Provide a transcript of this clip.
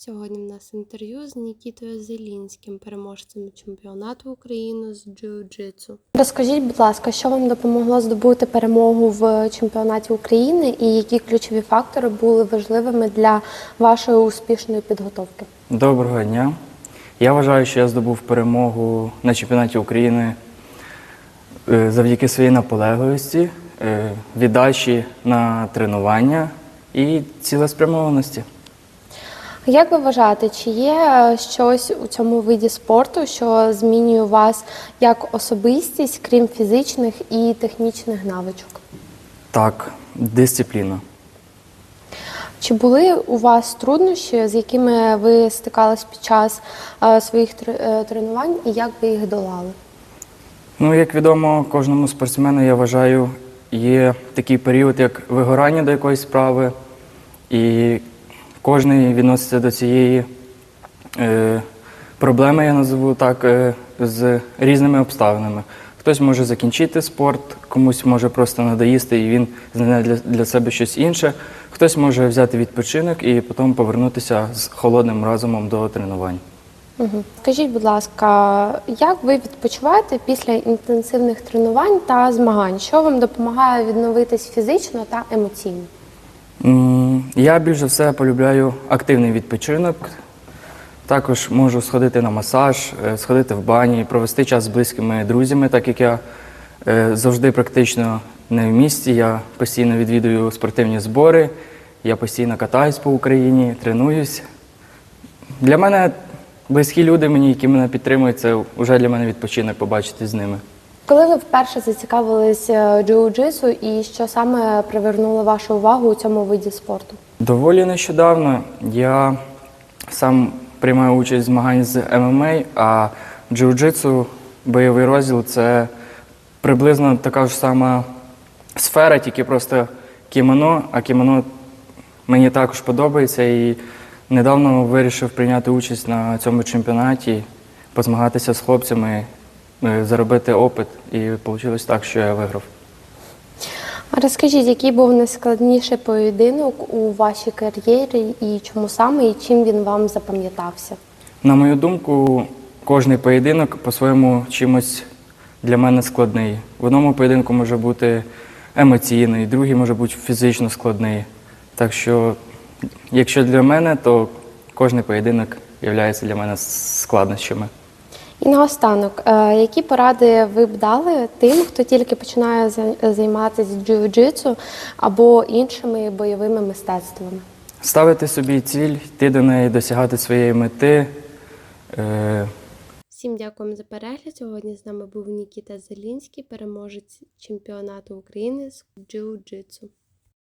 Сьогодні в нас інтерв'ю з Нікітою Зелінським, переможцем чемпіонату України з джиу-джитсу. Розкажіть, будь ласка, що вам допомогло здобути перемогу в чемпіонаті України і які ключові фактори були важливими для вашої успішної підготовки? Доброго дня. Я вважаю, що я здобув перемогу на чемпіонаті України е, завдяки своїй наполегливості, е, віддачі на тренування і цілеспрямованості. Як ви вважаєте, чи є е, щось у цьому виді спорту, що змінює вас як особистість, крім фізичних і технічних навичок? Так, дисципліна. Чи були у вас труднощі, з якими ви стикались під час е, своїх е, тренувань, і як ви їх долали? Ну, як відомо, кожному спортсмену, я вважаю, є такий період, як вигорання до якоїсь справи, і кожен відноситься до цієї е, проблеми, я назову так, е, з різними обставинами. Хтось може закінчити спорт, комусь може просто надоїсти, і він знайде для, для себе щось інше. Хтось може взяти відпочинок і потім повернутися з холодним разумом до тренувань. Угу. Скажіть, будь ласка, як ви відпочиваєте після інтенсивних тренувань та змагань? Що вам допомагає відновитись фізично та емоційно? М, Я більше все полюбляю активний відпочинок. Також можу сходити на масаж, е, сходити в бані, провести час з близькими друзями, так як я е, завжди практично не в місті. Я постійно відвідую спортивні збори, я постійно катаюсь по Україні, тренуюсь. Для мене близькі люди, мені, які мене підтримують, це вже для мене відпочинок побачити з ними. Коли ви вперше зацікавились е, джиу-джитсу і що саме привернуло вашу увагу у цьому виді спорту? Доволі нещодавно я сам приймаю участь в змаганнях з ММА, а джиу-джитсу, бойовий розділ це приблизно така ж сама сфера, тільки просто кімоно, а кімоно мені також подобається і недавно вирішив прийняти участь на цьому чемпіонаті, позмагатися з хлопцями, заробити опит. І вийшло так, що я виграв. А Розкажіть, який був найскладніший поєдинок у вашій кар'єрі і чому саме, і чим він вам запам'ятався? На мою думку, кожний поєдинок по-своєму чимось для мене складний. В одному поєдинку може бути емоційний, другий може бути фізично складний. Так що, якщо для мене, то кожний поєдинок є для мене складнощами. І наостанок, е, які поради ви б дали тим, хто тільки починає за- займатися джиу-джитсу або іншими бойовими мистецтвами? Ставити собі ціль, йти до неї, досягати своєї мети. Е, Всім дякуємо за перегляд. Сьогодні з нами був Нікіта Зелінський, переможець чемпіонату України з джиу-джитсу.